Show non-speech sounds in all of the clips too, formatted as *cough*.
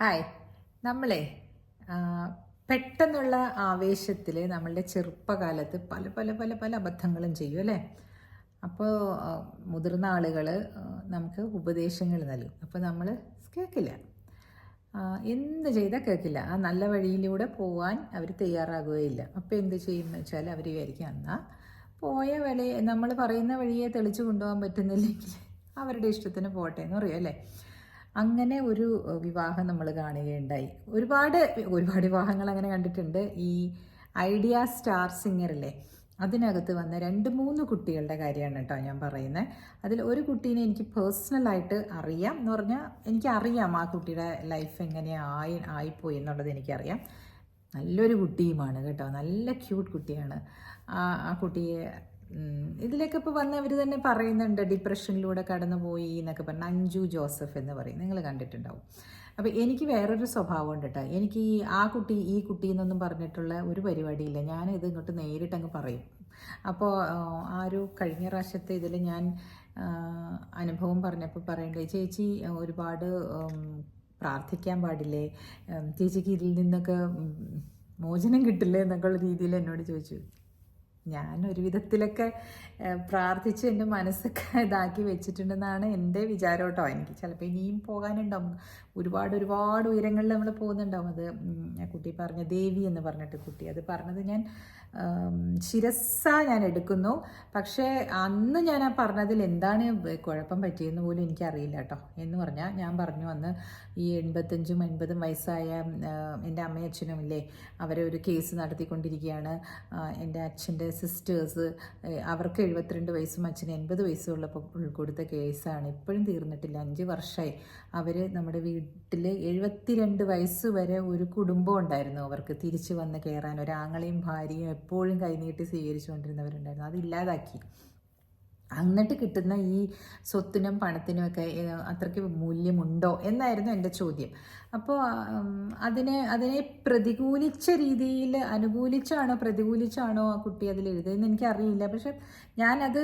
Hi നമ്മളെ പെട്ടെന്നുള്ള ആവേശത്തിൽ നമ്മളുടെ ചെറുപ്പകാലത്ത് പല പല പല പല അബദ്ധങ്ങളും ചെയ്യും അല്ലേ? അപ്പോൾ മുതിർന്ന ആളുകൾ നമുക്ക് ഉപദേശങ്ങൾ നൽകും. അപ്പോൾ നമ്മൾ കേൾക്കില്ല. എന്ത് ചെയ്താൽ കേൾക്കില്ല. ആ നല്ല വഴിയിലൂടെ പോകാൻ അവർ തയ്യാറാകുകയില്ല. അപ്പോൾ എന്ത് ചെയ്യുമെന്ന് വെച്ചാൽ അവർ വിചാരിക്കും എന്നാൽ പോയ വഴി നമ്മൾ പറയുന്ന വഴിയെ തെളിച്ചു കൊണ്ടുപോകാൻ പറ്റുന്നില്ലെങ്കിൽ അവരുടെ ഇഷ്ടത്തിന് പോട്ടെ എന്ന് പറയും അല്ലേ? അങ്ങനെ ഒരു വിവാഹം നമ്മൾ കാണുകയുണ്ടായി. ഒരുപാട് ഒരുപാട് വിവാഹങ്ങൾ അങ്ങനെ കണ്ടിട്ടുണ്ട്. ഈ ഐഡിയ സ്റ്റാർ സിംഗറിലെ അതിനകത്ത് വന്ന രണ്ട് മൂന്ന് കുട്ടികളുടെ കാര്യമാണ് കേട്ടോ ഞാൻ പറയുന്നത് അതിൽ ഒരു കുട്ടീനെ എനിക്ക് പേഴ്സണലായിട്ട് അറിയാം എന്ന് പറഞ്ഞാൽ എനിക്കറിയാം ആ കുട്ടിയുടെ ലൈഫ് എങ്ങനെയായി ആയിപ്പോയി എന്നുള്ളത് എനിക്കറിയാം. നല്ലൊരു കുട്ടിയുമാണ് കേട്ടോ. നല്ല ക്യൂട്ട് കുട്ടിയാണ്. ആ കുട്ടിയെ ഇതിലൊക്കെ ഇപ്പോൾ വന്ന് അവർ തന്നെ പറയുന്നുണ്ട് ഡിപ്രഷനിലൂടെ കടന്നുപോയി എന്നൊക്കെ പറഞ്ഞ്. അഞ്ജു ജോസഫ് എന്ന് പറയും. നിങ്ങൾ കണ്ടിട്ടുണ്ടാവും. അപ്പോൾ എനിക്ക് വേറൊരു സ്വഭാവം ഉണ്ട് കേട്ടോ എനിക്ക് ഈ ആ കുട്ടി ഈ കുട്ടി എന്നൊന്നും പറഞ്ഞിട്ടുള്ള ഒരു പരിപാടിയില്ല. ഞാൻ ഇത് ഇങ്ങോട്ട് നേരിട്ട് അങ്ങ് പറയും. അപ്പോൾ ആ ഒരു കഴിഞ്ഞ പ്രാവശ്യത്തെ ഇതിൽ ഞാൻ അനുഭവം പറഞ്ഞപ്പോൾ പറയണ്ടേ ചേച്ചി ഒരുപാട് പ്രാർത്ഥിക്കാൻ പാടില്ലേ? ചേച്ചിക്ക് ഇതിൽ നിന്നൊക്കെ മോചനം കിട്ടില്ലേ? എന്നൊക്കെയുള്ള രീതിയിൽ എന്നോട് ചോദിച്ചു. ഞാൻ ഒരു വിധത്തിലൊക്കെ പ്രാർത്ഥിച്ച് എന്റെ മനസ്സൊക്കെ *laughs* ഇതാക്കി വെച്ചിട്ടുണ്ടെന്നാണ് എന്റെ വിചാരം കേട്ടോ. എനിക്ക് ചിലപ്പോൾ ഇനിയും പോകാനുണ്ടാവും. ഒരുപാട് ഒരുപാട് ഉയരങ്ങളിൽ നമ്മൾ പോകുന്നുണ്ടാവും. അത് കുട്ടി പറഞ്ഞ ദേവി എന്ന് പറഞ്ഞിട്ട് കുട്ടി. അത് പറഞ്ഞത് ഞാൻ ശിരസ ഞാൻ എടുക്കുന്നു. പക്ഷേ അന്ന് ഞാൻ ആ പറഞ്ഞതിൽ എന്താണ് കുഴപ്പം പറ്റിയെന്ന് പോലും എനിക്കറിയില്ല കേട്ടോ. എന്ന് പറഞ്ഞാൽ ഞാൻ പറഞ്ഞു അന്ന് ഈ എൺപത്തഞ്ചും എൺപതും വയസ്സായ എന്റെ അമ്മയച്ഛനും ഇല്ലേ അവരെ ഒരു കേസ് നടത്തിക്കൊണ്ടിരിക്കുകയാണ്. എന്റെ അച്ഛന്റെ സിസ്റ്റേഴ്സ് അവർക്ക് എഴുപത്തിരണ്ട് വയസ്സും അച്ഛന് എൺപത് വയസ്സും ഉള്ളപ്പോൾ കൊടുത്ത കേസാണ്. ഇപ്പോഴും തീർന്നിട്ടില്ല. അഞ്ച് വർഷമായി. അവർ നമ്മുടെ വീട്ടിൽ എഴുപത്തിരണ്ട് വയസ്സ് വരെ ഒരു കുടുംബം ഉണ്ടായിരുന്നു. അവർക്ക് തിരിച്ചു വന്ന് കയറാൻ. ഒരാങ്ങളെയും ഭാര്യയും എപ്പോഴും കൈനീട്ടി സ്വീകരിച്ചുകൊണ്ടിരുന്നവരുണ്ടായിരുന്നു. അത് ഇല്ലാതാക്കി. എന്നിട്ട് കിട്ടുന്ന ഈ സ്വത്തിനും പണത്തിനും ഒക്കെ അത്രയ്ക്ക് മൂല്യമുണ്ടോ എന്നായിരുന്നു എന്റെ ചോദ്യം. അപ്പോൾ അതിനെ അതിനെ പ്രതികൂലിച്ച രീതിയിൽ അനുകൂലിച്ചാണോ പ്രതികൂലിച്ചാണോ ആ കുട്ടി അതിൽ എഴുതിയതെന്ന് എനിക്കറിയില്ല. പക്ഷെ ഞാനത്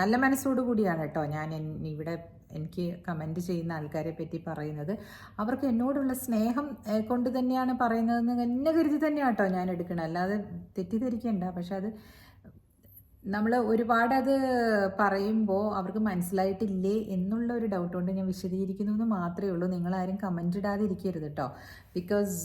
നല്ല മനസ്സോടു കൂടിയാണ് കേട്ടോ ഞാൻ ഇവിടെ എനിക്ക് കമന്റ് ചെയ്യുന്ന ആൾക്കാരെ പറ്റി പറയുന്നത്. അവർക്ക് എന്നോടുള്ള സ്നേഹം കൊണ്ട് തന്നെയാണ് പറയുന്നതെന്ന് എന്നെ കരുതി തന്നെയാട്ടോ ഞാൻ എടുക്കണം അല്ലാതെ തെറ്റിദ്ധരിക്കേണ്ട. പക്ഷെ അത് നമ്മൾ ഒരുപാട് അത് പറയുമ്പോൾ അവർക്ക് മനസ്സിലായിട്ടില്ലേ എന്നുള്ള ഒരു ഡൗട്ട് കൊണ്ട് ഞാൻ വിശദീകരിക്കുന്നു എന്ന് മാത്രമേ ഉള്ളൂ. നിങ്ങളാരും കമന്റ് ഇടാതെ ഇരിക്കരുത് കേട്ടോ ബിക്കോസ്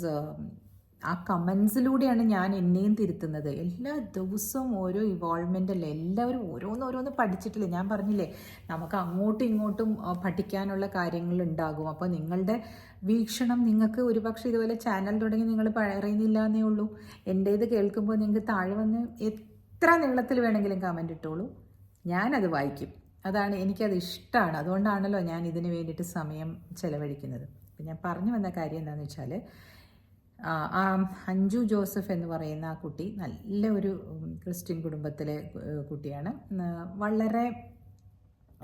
ആ കമൻസിലൂടെയാണ് ഞാൻ എന്നെയും തിരുത്തുന്നത്. എല്ലാ ദിവസവും ഓരോ ഇവോൾവ്മെന്റ് അല്ലേ? എല്ലാവരും ഓരോന്ന് ഓരോന്ന് പഠിച്ചിട്ടില്ല? ഞാൻ പറഞ്ഞില്ലേ നമുക്ക് അങ്ങോട്ടും ഇങ്ങോട്ടും പഠിക്കാനുള്ള കാര്യങ്ങൾ ഉണ്ടാകും. അപ്പോൾ നിങ്ങളുടെ വീക്ഷണം നിങ്ങൾക്ക് ഒരുപക്ഷെ ഇതുപോലെ ചാനൽ തുടങ്ങി നിങ്ങൾ പറയുന്നില്ല എന്നേ ഉള്ളൂ. എന്റേത് കേൾക്കുമ്പോൾ നിങ്ങൾക്ക് താഴെ വന്ന് എത്ര നീളത്തിൽ വേണമെങ്കിലും കമന്റ് ഇട്ടോളൂ. ഞാനത് വായിക്കും. അതാണ് എനിക്കത് ഇഷ്ടമാണ് അതുകൊണ്ടാണല്ലോ ഞാൻ ഇതിന് വേണ്ടിയിട്ട് സമയം ചെലവഴിക്കുന്നത്. ഞാൻ പറഞ്ഞു വന്ന കാര്യം എന്താണെന്ന് വെച്ചാൽ ആ അഞ്ജു ജോസഫ് എന്ന് പറയുന്ന ആ കുട്ടി നല്ല ഒരു ക്രിസ്ത്യൻ കുടുംബത്തിലെ കുട്ടിയാണ്. വളരെ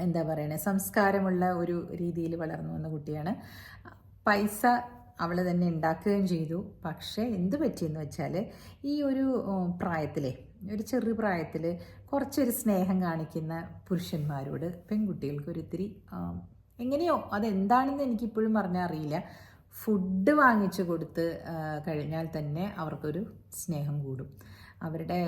എന്താ പറയണേ സംസ്കാരമുള്ള ഒരു രീതിയിൽ വളർന്നു വന്ന കുട്ടിയാണ്. പൈസ അവൾ തന്നെ ഉണ്ടാക്കുകയും ചെയ്തു. പക്ഷേ എന്ത് പറ്റിയെന്ന് വെച്ചാൽ ഈ ഒരു പ്രായത്തിലെ ഒരു ചെറു പ്രായത്തിൽ കുറച്ചൊരു സ്നേഹം കാണിക്കുന്ന പുരുഷന്മാരോട് പെൺകുട്ടികൾക്ക് ഒരിത്തിരി എങ്ങനെയോ അതെന്താണെന്ന് എനിക്കിപ്പോഴും പറഞ്ഞാൽ അറിയില്ല ഫുഡ് വാങ്ങിച്ചു കൊടുത്ത് കഴിഞ്ഞാൽ തന്നെ അവർക്കൊരു സ്നേഹം കൂടും. അവരുടെ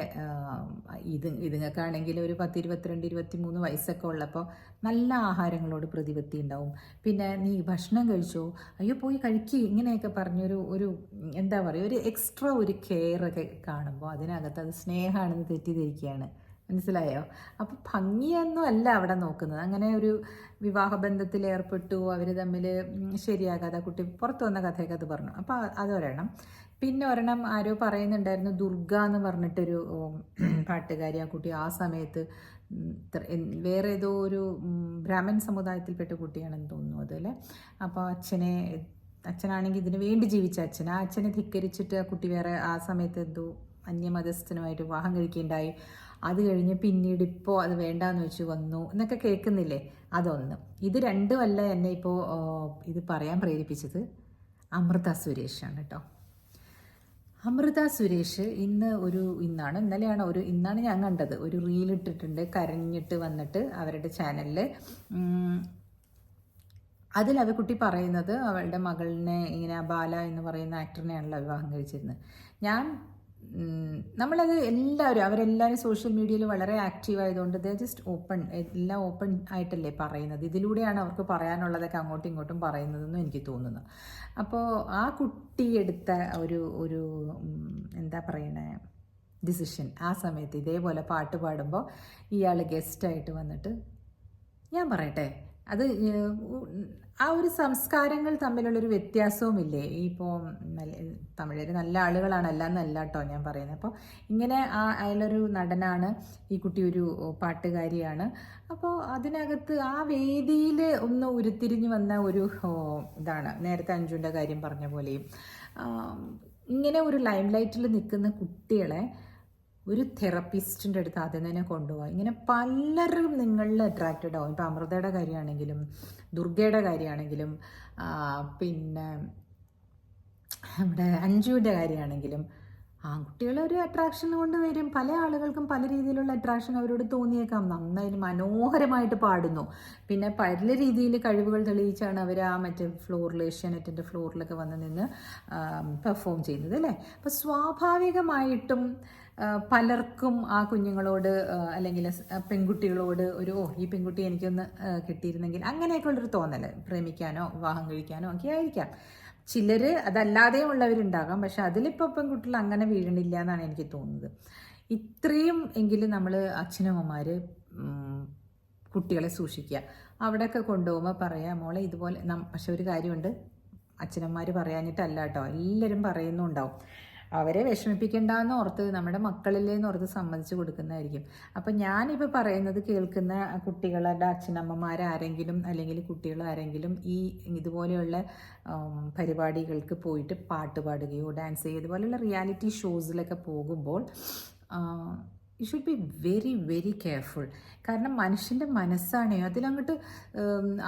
ഇത് ഇതുങ്ങൾക്കാണെങ്കിൽ ഒരു പത്ത് ഇരുപത്തിരണ്ട് ഇരുപത്തി മൂന്ന് വയസ്സൊക്കെ ഉള്ളപ്പോൾ നല്ല ആഹാരങ്ങളോട് പ്രതിപത്തി ഉണ്ടാവും. പിന്നെ നീ ഭക്ഷണം കഴിച്ചോ? അയ്യോ പോയി കഴിക്കുക ഇങ്ങനെയൊക്കെ പറഞ്ഞൊരു ഒരു എന്താ പറയുക ഒരു എക്സ്ട്രാ ഒരു കെയർ ഒക്കെ കാണുമ്പോൾ അതിനകത്ത് അത് സ്നേഹമാണെന്ന് തെറ്റിദ്ധരിക്കുകയാണ്. മനസ്സിലായോ? അപ്പോൾ ഭംഗിയൊന്നും അല്ല അവിടെ നോക്കുന്നത്. അങ്ങനെ ഒരു വിവാഹബന്ധത്തിൽ ഏർപ്പെട്ടു അവർ തമ്മിൽ ശരിയാകാതെ കുട്ടി പുറത്തു വന്ന കഥയൊക്കെ അത് പറഞ്ഞു. അപ്പോൾ അതൊരെണ്ണം പിന്നെ ഒരെണ്ണം ആരോ പറയുന്നുണ്ടായിരുന്നു ദുർഗ എന്ന് പറഞ്ഞിട്ടൊരു പാട്ടുകാരി ആ കുട്ടി ആ സമയത്ത് വേറെ ഏതോ ഒരു ബ്രാഹ്മൺ സമുദായത്തിൽപ്പെട്ട കുട്ടിയാണെന്ന് തോന്നുന്നു അതല്ലേ അപ്പോൾ അച്ഛനെ അച്ഛനാണെങ്കിൽ ഇതിനു വേണ്ടി ജീവിച്ച അച്ഛൻ. ആ അച്ഛനെ ധിക്കരിച്ചിട്ട് ആ കുട്ടി വേറെ ആ സമയത്ത് എന്തോ അന്യമതസ്ഥനുമായിട്ട് വിവാഹം കഴിക്കുകയുണ്ടായി. അത് കഴിഞ്ഞ് പിന്നീട് ഇപ്പോൾ അത് വേണ്ടാന്ന് വെച്ച് വന്നു എന്നൊക്കെ കേൾക്കുന്നില്ലേ? അതൊന്ന്. ഇത് രണ്ടുമല്ല എന്നെ ഇപ്പോൾ ഇത് പറയാൻ പ്രേരിപ്പിച്ചത് അമൃത സുരേഷാണ് കേട്ടോ. അമൃത സുരേഷ് ഇന്ന് ഒരു ഇന്നാണ്. ഇന്നലെയാണ് ഒരു ഇന്നാണ് ഞാൻ കണ്ടത്. ഒരു റീൽ ഇട്ടിട്ടുണ്ട് കരഞ്ഞിട്ട് വന്നിട്ട് അവരുടെ ചാനലിൽ അതിൽ അവക്കുട്ടി പറയുന്നത് അവളുടെ മകളിനെ ഇങ്ങനെ ബാല എന്ന് പറയുന്ന ആക്ടറിനെയാണല്ലോ വിവാഹം കഴിച്ചിരുന്നത്. ഞാൻ നമ്മളത് എല്ലാവരും അവരെല്ലാവരും സോഷ്യൽ മീഡിയയിൽ വളരെ ആക്റ്റീവ് ആയതുകൊണ്ട് ദ ജസ്റ്റ് ഓപ്പൺ എല്ലാം ഓപ്പൺ ആയിട്ടല്ലേ പറയുന്നത്. ഇതിലൂടെയാണ് അവർക്ക് പറയാനുള്ളതൊക്കെ അങ്ങോട്ടും ഇങ്ങോട്ടും പറയുന്നതെന്നും എനിക്ക് തോന്നുന്നു. അപ്പോൾ ആ കുട്ടി എടുത്ത ഒരു ഒരു എന്താ പറയണേ ഡിസിഷൻ ആ സമയത്ത് ഇതേപോലെ പാട്ട് പാടുമ്പോൾ ഇയാൾ ഗസ്റ്റായിട്ട് വന്നിട്ട് ഞാൻ പറയട്ടെ അത് ആ ഒരു സംസ്കാരങ്ങൾ തമ്മിലുള്ളൊരു വ്യത്യാസവുമില്ലേ? ഇപ്പോൾ തമിഴർ നല്ല ആളുകളാണ്. അല്ല എന്നല്ല കേട്ടോ ഞാൻ പറയുന്നത് അപ്പോൾ ഇങ്ങനെ ആ അയാളൊരു നടനാണ്. ഈ കുട്ടി ഒരു പാട്ടുകാരിയാണ്. അപ്പോൾ അതിനകത്ത് ആ വേദിയിൽ ഒന്ന് ഉരുത്തിരിഞ്ഞ് വന്ന ഒരു ഇതാണ്. നേരത്തെ അഞ്ജുവിന്റെ കാര്യം പറഞ്ഞ പോലെയും. ഇങ്ങനെ ഒരു ലൈം ലൈറ്റിൽ നിൽക്കുന്ന കുട്ടികളെ ഒരു തെറപ്പിസ്റ്റിന്റെ അടുത്ത് ആദ്യം തന്നെ കൊണ്ടുപോകാം ഇങ്ങനെ പലരും നിങ്ങളിൽ അട്രാക്റ്റഡ് ആവും. ഇപ്പം അമൃതയുടെ കാര്യമാണെങ്കിലും ദുർഗയുടെ കാര്യമാണെങ്കിലും പിന്നെ നമ്മുടെ അഞ്ജുവിന്റെ കാര്യമാണെങ്കിലും ആൺകുട്ടികൾ ഒരു അട്രാക്ഷൻ കൊണ്ട് വരും. പല ആളുകൾക്കും പല രീതിയിലുള്ള അട്രാക്ഷൻ അവരോട് തോന്നിയേക്കാം. നന്നായി മനോഹരമായിട്ട് പാടുന്നു. പിന്നെ പല രീതിയിൽ കഴിവുകൾ തെളിയിച്ചാണ് അവർ ആ മറ്റേ ഫ്ലോറിൽ ഏഷ്യാനെറ്റിന്റെ ഫ്ലോറിലൊക്കെ വന്ന് നിന്ന് പെർഫോം ചെയ്യുന്നത് അല്ലേ? അപ്പോൾ സ്വാഭാവികമായിട്ടും പലർക്കും ആ കുഞ്ഞുങ്ങളോട് അല്ലെങ്കിൽ പെൺകുട്ടികളോട് ഒരു ഓ ഈ പെൺകുട്ടി എനിക്കൊന്ന് കിട്ടിയിരുന്നെങ്കിൽ അങ്ങനെയൊക്കെ ഉള്ളൊരു തോന്നൽ പ്രേമിക്കാനോ വിവാഹം കഴിക്കാനോ ഒക്കെ ആയിരിക്കാം. ചിലർ അതല്ലാതെയും ഉള്ളവരുണ്ടാകാം. പക്ഷെ അതിലിപ്പോൾ പെൺകുട്ടികൾ അങ്ങനെ വീഴണില്ല എന്നാണ് എനിക്ക് തോന്നുന്നത്. ഇത്രയും എങ്കിലും നമ്മൾ അച്ഛനമ്മമാർ കുട്ടികളെ സൂക്ഷിക്കുക. അവിടെയൊക്കെ കൊണ്ടുപോകുമ്പോൾ പറയാം മോളെ ഇതുപോലെ പക്ഷെ ഒരു കാര്യമുണ്ട്. അച്ഛനമ്മമാർ പറയാഞ്ഞിട്ടല്ല കേട്ടോ എല്ലാവരും പറയുന്നുണ്ടാവും. അവരെ വിഷമിപ്പിക്കേണ്ടെന്ന് ഓർത്ത് നമ്മുടെ മക്കളില്ലേന്ന് ഓർത്ത് സമ്മതിച്ചു കൊടുക്കുന്നതായിരിക്കും. അപ്പം ഞാനിപ്പോൾ പറയുന്നത് കേൾക്കുന്ന കുട്ടികളുടെ അച്ഛനമ്മമാരാരെങ്കിലും അല്ലെങ്കിൽ കുട്ടികൾ ആരെങ്കിലും ഈ ഇതുപോലെയുള്ള പരിപാടികൾക്ക് പോയിട്ട് പാട്ട് പാടുകയോ ഡാൻസ് ചെയ്യുക ഇതുപോലെയുള്ള റിയാലിറ്റി ഷോസിലൊക്കെ പോകുമ്പോൾ you should be very very careful കാരണം മനുഷ്യന്റെ മനസ്സാണ് അതിലങ്ങോട്ട്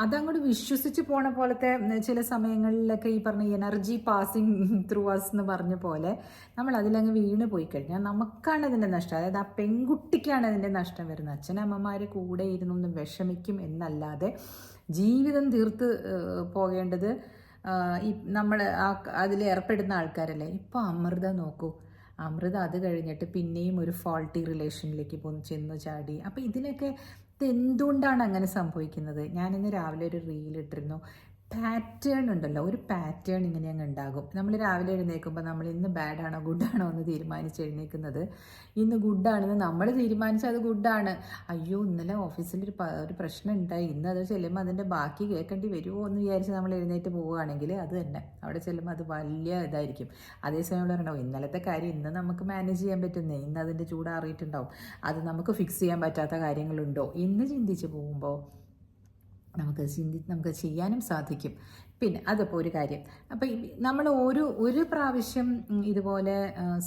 അതങ്ങോട്ട് വിശ്വസിച്ച് പോണ പോലത്തെ ചില സമയങ്ങളിലൊക്കെ ഈ പറഞ്ഞ എനർജി പാസിങ് ത്രൂ അസ് എന്ന് പറഞ്ഞ പോലെ നമ്മൾ അതിലങ്ങ് വീണ് പോയി കഴിഞ്ഞാൽ നമുക്കാണ് അതിന്റെ നഷ്ടം. അതായത് ആ പെൺകുട്ടിക്കാണ് അതിന്റെ നഷ്ടം വരുന്നത്. അച്ഛനമ്മമാർ കൂടെ ഇരുന്നൊന്നും വിഷമിക്കും എന്നല്ലാതെ ജീവിതം തീർത്ത് പോകേണ്ടത് ഈ നമ്മൾ ആ അതിൽ ഏർപ്പെടുന്ന ആൾക്കാരല്ലേ? ഇപ്പോൾ അമൃത നോക്കൂ. അമൃത അത് കഴിഞ്ഞിട്ട് പിന്നെയും ഒരു ഫോൾട്ടി റിലേഷനിലേക്ക് പോന്ന് ചെന്ന് ചാടി. അപ്പോൾ ഇതിനൊക്കെ ഇത് എന്തുകൊണ്ടാണ് അങ്ങനെ സംഭവിക്കുന്നത്? ഞാനിന്ന് രാവിലെ ഒരു റീൽ ഇട്ടിരുന്നു. പാറ്റേൺ ഉണ്ടല്ലോ ഒരു പാറ്റേൺ ഇങ്ങനെ അങ്ങ് ഉണ്ടാകും. നമ്മൾ രാവിലെ എഴുന്നേൽക്കുമ്പോൾ നമ്മൾ ഇന്ന് ബാഡാണോ ഗുഡാണോ എന്ന് തീരുമാനിച്ച് എഴുന്നേൽക്കുന്നത്. ഇന്ന് ഗുഡാണെന്ന് നമ്മൾ തീരുമാനിച്ചാൽ അത് ഗുഡാണ് അയ്യോ ഇന്നലെ ഓഫീസിൽ ഒരു ഒരു പ്രശ്നം ഉണ്ടായി. ഇന്ന് അത് ചെല്ലുമ്പോൾ അതിന്റെ ബാക്കി കേൾക്കേണ്ടി വരുമോ എന്ന് വിചാരിച്ച് നമ്മൾ എഴുന്നേറ്റ് പോവുകയാണെങ്കിൽ അത് തന്നെ. അവിടെ ചെല്ലുമ്പോൾ അത് വലിയ ഇതായിരിക്കും. അതേസമയം പറയണോ ഇന്നലത്തെ കാര്യം ഇന്ന് നമുക്ക് മാനേജ് ചെയ്യാൻ പറ്റുന്നേ? ഇന്ന് അതിന്റെ ചൂടാറിയിട്ടുണ്ടാവും അത് നമുക്ക് ഫിക്സ് ചെയ്യാൻ പറ്റാത്ത കാര്യങ്ങളുണ്ടോ? ഇന്ന് ചിന്തിച്ച് പോകുമ്പോൾ നമുക്ക് ചിന്തി നമുക്ക് ചെയ്യാനും സാധിക്കും. പിന്നെ അതിപ്പോൾ ഒരു കാര്യം. അപ്പം നമ്മൾ ഒരു ഒരു പ്രാവശ്യം ഇതുപോലെ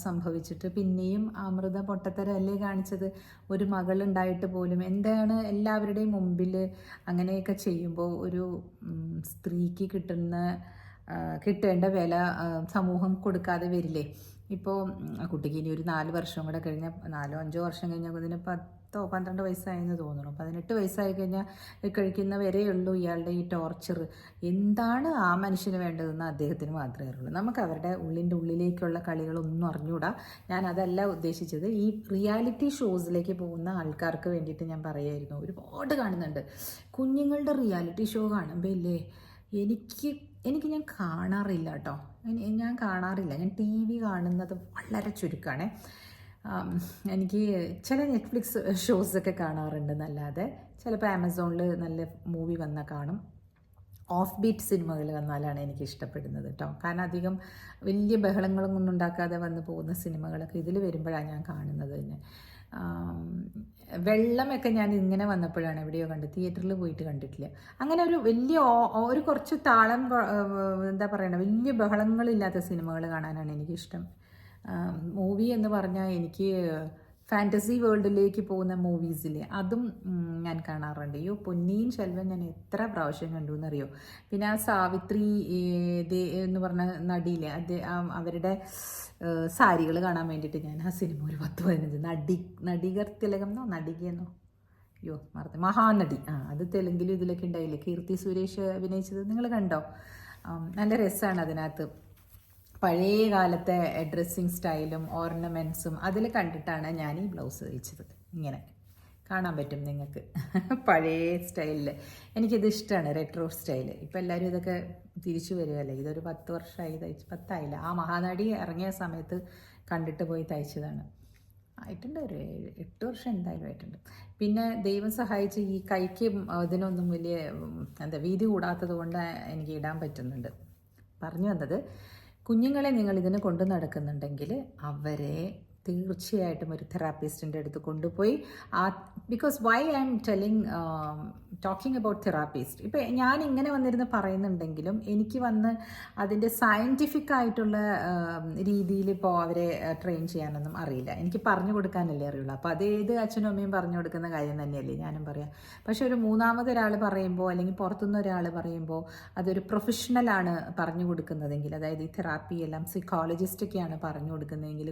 സംഭവിച്ചിട്ട് പിന്നെയും അമൃത പൊട്ടത്തരല്ലേ കാണിച്ചത്? ഒരു മകളുണ്ടായിട്ട് പോലും എന്താണ് എല്ലാവരുടെയും മുമ്പിൽ അങ്ങനെയൊക്കെ ചെയ്യുമ്പോൾ ഒരു സ്ത്രീക്ക് കിട്ടുന്ന കിട്ടേണ്ട വില സമൂഹം കൊടുക്കാതെ വരില്ലേ? ഇപ്പോൾ കുട്ടിക്ക് ഇനി ഒരു നാല് വർഷം കൂടെ കഴിഞ്ഞാൽ നാലോ അഞ്ചോ വർഷം കഴിഞ്ഞാൽ ഇതിന് പത്തോ പന്ത്രണ്ട് വയസ്സായെന്ന് തോന്നുന്നു. പതിനെട്ട് വയസ്സായി കഴിഞ്ഞാൽ കഴിക്കുന്ന വരെയുള്ളൂ ഇയാളുടെ ഈ ടോർച്ചർ എന്താണ് ആ മനുഷ്യന് വേണ്ടതെന്ന് അദ്ദേഹത്തിന് മാത്രമേ അറിയുള്ളൂ. നമുക്ക് അവരുടെ ഉള്ളിന്റെ ഉള്ളിലേക്കുള്ള കളികളൊന്നും അറിഞ്ഞൂടാ. ഞാൻ അതല്ല ഉദ്ദേശിച്ചത്. ഈ റിയാലിറ്റി ഷോസിലേക്ക് പോകുന്ന ആൾക്കാർക്ക് വേണ്ടിയിട്ട് ഞാൻ പറയായിരുന്നു. ഒരുപാട് കാണുന്നുണ്ട്. കുഞ്ഞുങ്ങളുടെ റിയാലിറ്റി ഷോ കാണുമ്പോൾ ഇല്ലേ എനിക്ക് എനിക്ക് ഞാൻ കാണാറില്ല കേട്ടോ. ഞാൻ കാണാറില്ല. ഞാൻ ടി വി കാണുന്നത് വളരെ ചുരുക്കമാണ് എനിക്ക് ചില നെറ്റ്ഫ്ലിക്സ് ഷോസൊക്കെ കാണാറുണ്ട് എന്നല്ലാതെ ചിലപ്പോൾ ആമസോണിൽ നല്ല മൂവി വന്നാൽ കാണും. ഓഫ് ബീറ്റ് സിനിമകൾ വന്നാലാണ് എനിക്ക് ഇഷ്ടപ്പെടുന്നത് കേട്ടോ കാരണം അധികം വലിയ ബഹളങ്ങളൊന്നും ഉണ്ടാക്കാതെ വന്നു പോകുന്ന സിനിമകളൊക്കെ ഇതിൽ വരുമ്പോഴാണ് ഞാൻ കാണുന്നത് തന്നെ. വെള്ളമൊക്കെ ഞാൻ ഇങ്ങനെ വന്നപ്പോഴാണ് എവിടെയോ കണ്ട് തിയേറ്ററിൽ പോയിട്ട് കണ്ടിട്ടില്ല. അങ്ങനെ ഒരു വലിയ ഒരു കുറച്ച് താളം എന്താ പറയണ വലിയ ബഹളങ്ങളില്ലാത്ത സിനിമകൾ കാണാനാണ് എനിക്കിഷ്ടം. മൂവി എന്ന് പറഞ്ഞാൽ എനിക്ക് ഫാന്റസി വേൾഡിലേക്ക് പോകുന്ന മൂവീസിലെ അതും ഞാൻ കാണാറുണ്ട്. അയ്യോ പൊന്നിയും ശെൽവൻ ഞാൻ എത്ര പ്രാവശ്യം കണ്ടു എന്നറിയോ? പിന്നെ ആ സാവിത്രി എന്ന് പറഞ്ഞ നടിയിലെ അത് അവരുടെ സാരികൾ കാണാൻ വേണ്ടിയിട്ട് ഞാൻ ആ സിനിമ ഒരു പത്ത് പതിനഞ്ച് നടി നടികർ തിലകം എന്നോ നടികയെന്നോ അയ്യോ മറന്നു. മഹാനടി. ആ അത് തെലുങ്കിലും ഇതിലൊക്കെ ഉണ്ടായില്ലേ? കീർത്തി സുരേഷ് അഭിനയിച്ചത് നിങ്ങൾ കണ്ടോ? നല്ല രസമാണ് അതിനകത്ത്. പഴയ കാലത്തെ ഡ്രസ്സിങ് സ്റ്റൈലും ഓർണമെന്റ്സും അതിൽ കണ്ടിട്ടാണ് ഞാൻ ഈ ബ്ലൗസ് തയ്ച്ചത്. ഇങ്ങനെ. കാണാൻ പറ്റും നിങ്ങൾക്ക്. *laughs* പഴയ സ്റ്റൈലിൽ എനിക്കിത് ഇഷ്ടമാണ് റെട്രോ സ്റ്റൈൽ ഇപ്പം എല്ലാവരും ഇതൊക്കെ തിരിച്ചു വരികയല്ലേ ഇതൊരു പത്ത് വർഷമായി തയ്ച്ച് പത്തായില്ല. ആ മഹാനടി ഇറങ്ങിയ സമയത്ത് കണ്ടിട്ട് പോയി തയ്ച്ചതാണ്. ആയിട്ടുണ്ട് ഒരു എട്ട് വർഷം എന്തായാലും ആയിട്ടുണ്ട്. പിന്നെ ദൈവം സഹായിച്ച് ഈ കൈക്ക് അതിനൊന്നും വലിയ എന്താ വീതി കൂടാത്തത് കൊണ്ട് എനിക്ക് ഇടാൻ പറ്റുന്നുണ്ട്. പറഞ്ഞു വന്നത് കുഞ്ഞുങ്ങളെ നിങ്ങൾ ഇതിന് കൊണ്ടു നടക്കുന്നുണ്ടെങ്കിൽ അവരെ തീർച്ചയായിട്ടും ഒരു തെറാപ്പിസ്റ്റിന്റെ അടുത്ത് കൊണ്ടുപോയി. ആ because why I'm telling talking about therapist ഇപ്പം ഞാൻ ഇങ്ങനെ വന്നിരുന്ന് പറയുന്നുണ്ടെങ്കിലും എനിക്ക് വന്ന് അതിന്റെ സയന്റിഫിക് ആയിട്ടുള്ള രീതിയിൽ ഇപ്പോൾ അവരെ ട്രെയിൻ ചെയ്യാനൊന്നും അറിയില്ല. എനിക്ക് പറഞ്ഞു കൊടുക്കാനല്ലേ അറിയുള്ളൂ. അപ്പോൾ അത് ഏത് അച്ഛനും അമ്മയും പറഞ്ഞു കൊടുക്കുന്ന കാര്യം തന്നെയല്ലേ ഞാനും പറയാം. പക്ഷെ ഒരു മൂന്നാമത് ഒരാൾ പറയുമ്പോൾ അല്ലെങ്കിൽ പുറത്തുനിന്ന് ഒരാൾ പറയുമ്പോൾ അതൊരു പ്രൊഫഷണലാണ് പറഞ്ഞു കൊടുക്കുന്നതെങ്കിൽ അതായത് ഈ തെറാപ്പി എല്ലാം സൈക്കോളജിസ്റ്റൊക്കെയാണ് പറഞ്ഞു കൊടുക്കുന്നതെങ്കിൽ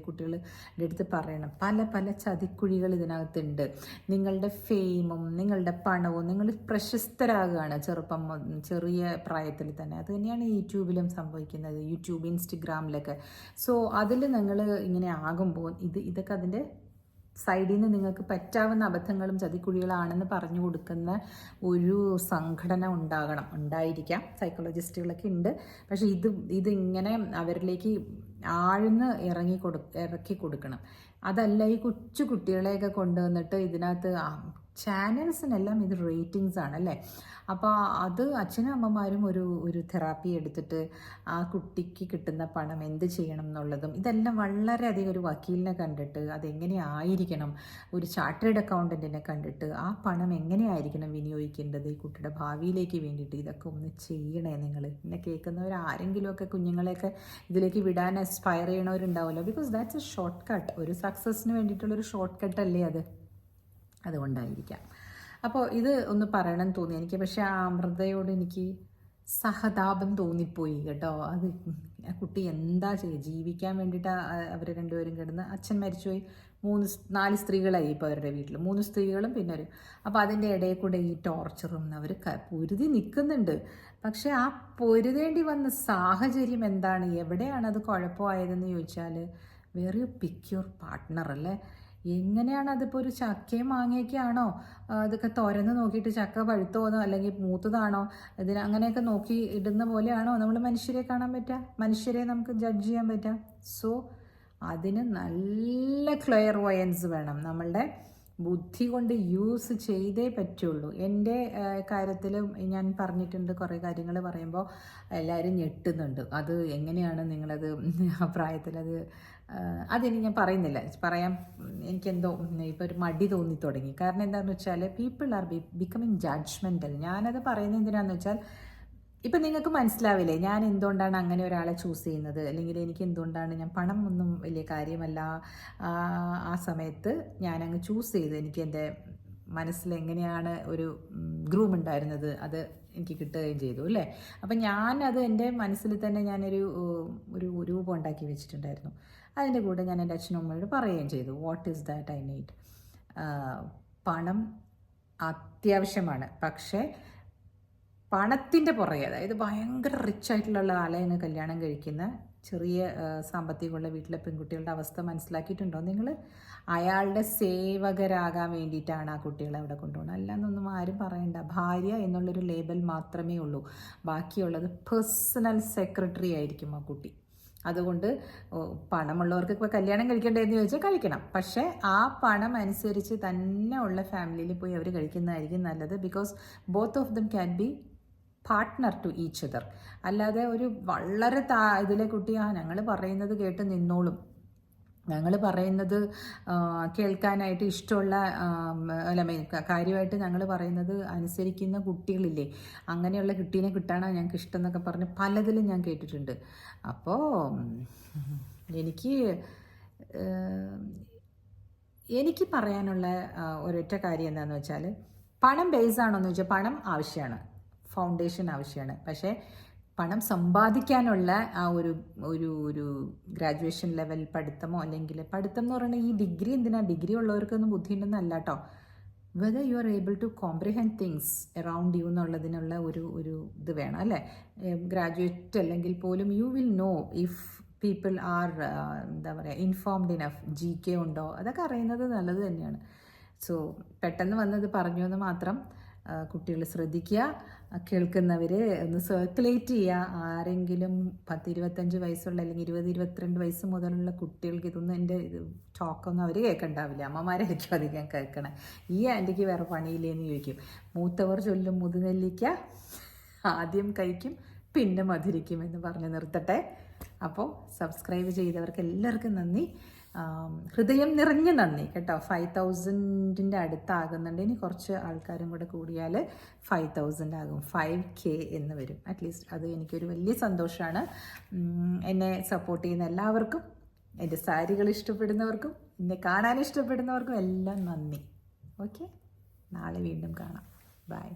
അടുത്ത് പറയണം. പല പല ചതിക്കുഴികൾ ഇതിനകത്തുണ്ട്. നിങ്ങളുടെ ഫെയിമും നിങ്ങളുടെ പണവും നിങ്ങൾ പ്രശസ്തരാകുകയാണ് ചെറുപ്പം ചെറിയ പ്രായത്തിൽ തന്നെ. അത് തന്നെയാണ് യൂട്യൂബിലും സംഭവിക്കുന്നത് യൂട്യൂബ് ഇൻസ്റ്റഗ്രാമിലൊക്കെ. സോ അതിൽ നിങ്ങൾ ഇങ്ങനെ ആകുമ്പോൾ ഇത് ഇതൊക്കെ അതിന്റെ സൈഡിൽ നിന്ന് നിങ്ങൾക്ക് പറ്റാവുന്ന അബദ്ധങ്ങളും ചതിക്കുഴികളാണെന്ന് പറഞ്ഞു കൊടുക്കുന്ന ഒരു സംഘടന ഉണ്ടാകണം. ഉണ്ടായിരിക്കാം. സൈക്കോളജിസ്റ്റുകളൊക്കെ ഉണ്ട്. പക്ഷേ ഇത് ഇതിങ്ങനെ അവരിലേക്ക് ആഴ്ന്ന് ഇറങ്ങി കൊടു ഇറക്കി കൊടുക്കണം. അതല്ല ഈ കൊച്ചു കുട്ടികളെയൊക്കെ കൊണ്ടുവന്നിട്ട് ഇതിനകത്ത് ചാനൽസിനെല്ലാം ഇത് റേറ്റിങ്സ് ആണ് അല്ലേ അപ്പോൾ അത് അച്ഛനും അമ്മമാരും ഒരു ഒരു തെറാപ്പി എടുത്തിട്ട് ആ കുട്ടിക്ക് കിട്ടുന്ന പണം എന്ത് ചെയ്യണം എന്നുള്ളതും ഇതെല്ലാം വളരെയധികം ഒരു വക്കീലിനെ കണ്ടിട്ട് അതെങ്ങനെ ആയിരിക്കണം? ഒരു ചാർട്ടേഡ് അക്കൗണ്ടന്റിനെ കണ്ടിട്ട് ആ പണം എങ്ങനെയായിരിക്കണം വിനിയോഗിക്കേണ്ടത്? ഈ കുട്ടിയുടെ ഭാവിയിലേക്ക് വേണ്ടിയിട്ട് ഇതൊക്കെ ഒന്ന് ചെയ്യണേ നിങ്ങൾ എന്നെ കേൾക്കുന്നവർ ആരെങ്കിലുമൊക്കെ കുഞ്ഞുങ്ങളെയൊക്കെ ഇതിലേക്ക് വിടാൻ aspire ചെയ്യണവരുണ്ടാവുമല്ലോ? Because that's a short cut ഒരു സക്സസ്സിന് വേണ്ടിയിട്ടുള്ളൊരു ഷോർട്ട് കട്ട് അല്ലേ അത്? അതുകൊണ്ടായിരിക്കാം. അപ്പോൾ ഇത് ഒന്ന് പറയണം തോന്നി. എനിക്ക് പക്ഷേ ആ അമൃതയോട് എനിക്ക് സഹതാപം തോന്നിപ്പോയി കേട്ടോ. അത് ആ കുട്ടി എന്താ ചെയ്യുക ജീവിക്കാൻ വേണ്ടിയിട്ട് അവർ രണ്ടുപേരും കിടന്ന് അച്ഛൻ മരിച്ചുപോയി. മൂന്ന് നാല് സ്ത്രീകളായി ഇപ്പോൾ അവരുടെ വീട്ടിൽ മൂന്ന് സ്ത്രീകളും പിന്നെ ഒരു അപ്പോൾ അതിന്റെ ഇടയിൽ കൂടെ ഈ ടോർച്ചറും അവർ പൊരുതി നിൽക്കുന്നുണ്ട് പക്ഷേ ആ പൊരുതേണ്ടി വന്ന സാഹചര്യം എന്താണ്? എവിടെയാണ് അത് കുഴപ്പമായതെന്ന് ചോദിച്ചാൽ വേറെ പിക്യൂർ പാർട്ട്ണർ അല്ലേ? എങ്ങനെയാണ് അതിപ്പോൾ ഒരു ചക്കയും മാങ്ങയൊക്കെയാണോ? അതൊക്കെ തുരന്ന് നോക്കിയിട്ട് ചക്ക പഴുത്തോന്നോ അല്ലെങ്കിൽ മൂത്തതാണോ? ഇതിന് അങ്ങനെയൊക്കെ നോക്കി ഇടുന്ന പോലെയാണോ നമ്മൾ മനുഷ്യരെ കാണാൻ പറ്റുക മനുഷ്യരെ നമുക്ക് ജഡ്ജ് ചെയ്യാൻ പറ്റുക സോ അതിന് നല്ല ക്ലിയർ വയൻസ് വേണം നമ്മളുടെ ബുദ്ധി കൊണ്ട് യൂസ് ചെയ്തേ പറ്റുള്ളൂ. എന്റെ കാര്യത്തിൽ ഞാൻ പറഞ്ഞിട്ടുണ്ട് കുറേ കാര്യങ്ങൾ പറയുമ്പോൾ എല്ലാവരും ഞെട്ടുന്നുണ്ട്. അത് എങ്ങനെയാണ് നിങ്ങളത് ആ ആ, അതിനി ഞാൻ പറയുന്നില്ല. പറയാം എനിക്കെന്തോ ഇപ്പോൾ ഒരു മടി തോന്നി തുടങ്ങി. കാരണം എന്താണെന്ന് വെച്ചാൽ people are be becoming judgmental ഞാനത് പറയുന്നത് എന്തിനാണെന്ന് വെച്ചാൽ ഇപ്പം നിങ്ങൾക്ക് മനസ്സിലാവില്ലേ? ഞാൻ എന്തുകൊണ്ടാണ് അങ്ങനെ ഒരാളെ ചൂസ് ചെയ്യുന്നത്? അല്ലെങ്കിൽ എനിക്ക് എന്തുകൊണ്ടാണ് ഞാൻ പണം ഒന്നും വലിയ കാര്യമല്ല ആ, സമയത്ത് ഞാൻ അങ്ങ് ചൂസ് ചെയ്ത് എനിക്ക് എന്റെ മനസ്സിൽ എങ്ങനെയാണ് ഒരു ഗ്രൂം ഉണ്ടായിരുന്നത് അത് എനിക്ക് കിട്ടുകയും ചെയ്തു അല്ലേ? അപ്പം ഞാനത് എന്റെ മനസ്സിൽ തന്നെ ഞാനൊരു ഒരു രൂപം ഉണ്ടാക്കി വെച്ചിട്ടുണ്ടായിരുന്നു. അതിന്റെ കൂടെ ഞാൻ എന്റെ അച്ഛനും അമ്മയോട് പറയുകയും ചെയ്തു. What is that I need പണം അത്യാവശ്യമാണ്. പക്ഷേ പണത്തിന്റെ പുറകെ അതായത് ഭയങ്കര റിച്ച് ആയിട്ടുള്ള ആളെ കല്യാണം കഴിക്കുന്ന ചെറിയ സാമ്പത്തികമുള്ള വീട്ടിലെ പെൺകുട്ടികളുടെ അവസ്ഥ മനസ്സിലാക്കിയിട്ടുണ്ടോ? നിങ്ങൾ അയാളുടെ സേവകരാകാൻ വേണ്ടിയിട്ടാണ് ആ കുട്ടികളെ അവിടെ കൊണ്ടുപോകുന്നത് അല്ലാന്നൊന്നും ആരും പറയണ്ട. ഭാര്യ എന്നുള്ളൊരു ലേബൽ മാത്രമേ ഉള്ളൂ. ബാക്കിയുള്ളത് പേഴ്സണൽ സെക്രട്ടറി ആയിരിക്കും ആ കുട്ടി. അതുകൊണ്ട് പണമുള്ളവർക്ക് ഇപ്പോൾ കല്യാണം കഴിക്കണ്ടേന്ന് ചോദിച്ചാൽ കഴിക്കണം. പക്ഷേ ആ പണം അനുസരിച്ച് തന്നെ ഉള്ള ഫാമിലിയിൽ പോയി അവർ കഴിക്കുന്നതായിരിക്കും നല്ലത്. Because both of them can be partner to each other അല്ലാതെ ഒരു വളരെ താ ഇതിലെ കുട്ടി ആ ഞങ്ങൾ പറയുന്നത് കേട്ട് നിന്നോളും. ഞങ്ങൾ പറയുന്നത് കേൾക്കാനായിട്ട് ഇഷ്ടമുള്ള അല്ല കാര്യമായിട്ട് ഞങ്ങൾ പറയുന്നത് അനുസരിക്കുന്ന കുട്ടികളില്ലേ? അങ്ങനെയുള്ള കുട്ടീനെ കിട്ടാനാണ് ഞങ്ങൾക്ക് ഇഷ്ടം എന്നൊക്കെ പറഞ്ഞ് പലതിലും ഞാൻ കേട്ടിട്ടുണ്ട്. അപ്പോൾ എനിക്ക് എനിക്ക് പറയാനുള്ള ഒരൊറ്റ കാര്യം എന്താണെന്ന് വെച്ചാൽ പണം ബേസ് ആണോ എന്ന് വെച്ചാൽ പണം ആവശ്യമാണ്. ഫൗണ്ടേഷൻ ആവശ്യമാണ് പക്ഷേ പണം സമ്പാദിക്കാനുള്ള ആ ഒരു ഒരു ഒരു ഗ്രാജുവേഷൻ ലെവൽ പഠിത്തമോ അല്ലെങ്കിൽ പഠിത്തം എന്ന് പറയുന്നത് ഈ ഡിഗ്രി എന്തിനാ? ഡിഗ്രി ഉള്ളവർക്കൊന്നും ബുദ്ധിയുണ്ടെന്നല്ല കേട്ടോ whether you are able to comprehend things around you എന്നുള്ളതിനുള്ള ഒരു ഒരു ഇത് വേണം അല്ലേ? ഗ്രാജുവേറ്റ് അല്ലെങ്കിൽ പോലും you will know if people are എന്താ പറയുക ഇൻഫോംഡ് ഇനഫ് ജി കെ ഉണ്ടോ? അതൊക്കെ അറിയുന്നത് നല്ലത് തന്നെയാണ്. സോ പെട്ടെന്ന് വന്നത് പറഞ്ഞു എന്ന് മാത്രം കുട്ടികൾ ശ്രദ്ധിക്കുക. കേൾക്കുന്നവർ ഒന്ന് സർക്കുലേറ്റ് ചെയ്യുക ആരെങ്കിലും പത്ത് ഇരുപത്തഞ്ച് വയസ്സുള്ള അല്ലെങ്കിൽ ഇരുപത് ഇരുപത്തിരണ്ട് വയസ്സ് മുതലുള്ള കുട്ടികൾക്ക് ഇതൊന്നും എന്റെ ഇത് ടോക്കൊന്നും അവർ കേൾക്കണ്ടാവില്ല. അമ്മമാരായിരിക്കും അധികം കേൾക്കണം. ഈ ആന്റിക്ക് വേറെ പണിയില്ലേന്ന് ചോദിക്കും. മൂത്തവർ ചൊല്ലും മുതുനെല്ലിക്ക ആദ്യം കഴിക്കും പിന്നെ മധുരിക്കും എന്ന് പറഞ്ഞ് നിർത്തട്ടെ. അപ്പോൾ സബ്സ്ക്രൈബ് ചെയ്തവർക്ക് എല്ലാവർക്കും നന്ദി. ഹൃദയം നിറഞ്ഞ നന്ദി കേട്ടോ. ഫൈവ് തൗസൻഡിന്റെ അടുത്താകുന്നുണ്ട്. ഇനി കുറച്ച് ആൾക്കാരും കൂടെ കൂടിയാൽ ഫൈവ് തൗസൻഡ് ആകും. ഫൈവ് കെ എന്ന് വരും. അറ്റ്ലീസ്റ്റ് അത് എനിക്കൊരു വലിയ സന്തോഷമാണ് എന്നെ സപ്പോർട്ട് ചെയ്യുന്ന എല്ലാവർക്കും എന്റെ സാരികൾ ഇഷ്ടപ്പെടുന്നവർക്കും എന്നെ കാണാൻ ഇഷ്ടപ്പെടുന്നവർക്കും എല്ലാം നന്ദി. ഓക്കെ നാളെ വീണ്ടും കാണാം. ബൈ